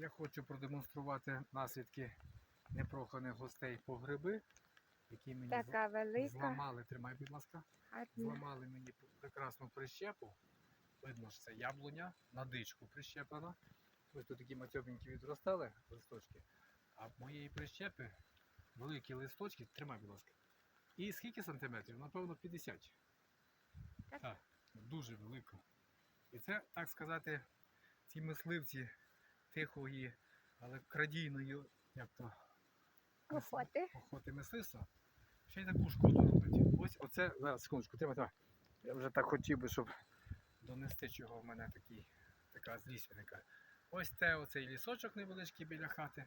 я хочу продемонструвати наслідки непроханих гостей по гриби, які мені Така велика, зламали. Тримай, будь ласка. Зламали мені прекрасну прищепу. Видно, що це яблуня на дичку прищеплена. Ось тут такі матьобенькі відростали листочки. А в моєї прищепи великі листочки, тримай, будь ласка. І скільки сантиметрів? Напевно, 50. Так. Так, дуже велико. І це, так сказати, ці мисливці тихої, але крадійної, як то Охоти. охоти мисливства, ще й таку шкоду роблять. Ось оце, зараз секундочку, тримай, тримай. Я вже так хотів би, щоб донести, чого в мене такий, така злість виникає. Ось те, оцей лісочок невеличкий біля хати,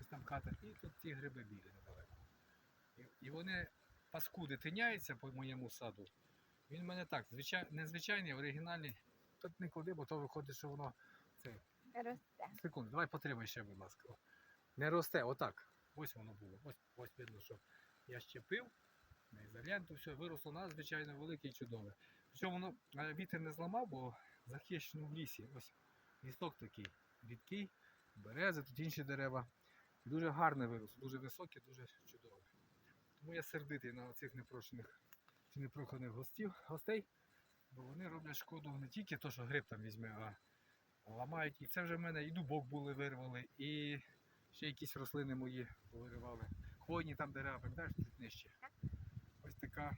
ось там хата, і тут ті гриби білі недалеко. І, і вони паскуди тиняються по моєму саду. Він в мене так, звичай, незвичайний, оригінальний. Тут не клади, бо то виходить, що воно це. Росте. Секунду, давай потримай ще, будь ласка. Не росте, отак. Ось воно було. Ось, ось видно, що я щепив на ізоленту, все, виросло надзвичайно велике і чудове. Причому воно е, вітер не зламав, бо захищено в лісі. Ось лісток такий рідкий, берези, тут інші дерева. Дуже гарне виросло, дуже високе, дуже чудове. Тому я сердитий на цих непрошених чи непроханих гостів, гостей, бо вони роблять шкоду не тільки то, що гриб там візьме, а ламають. І це вже в мене і дубок були вирвали, і ще якісь рослини мої повиривали. Хвойні там дерева, пам'ятаєш, тут нижче. Ось така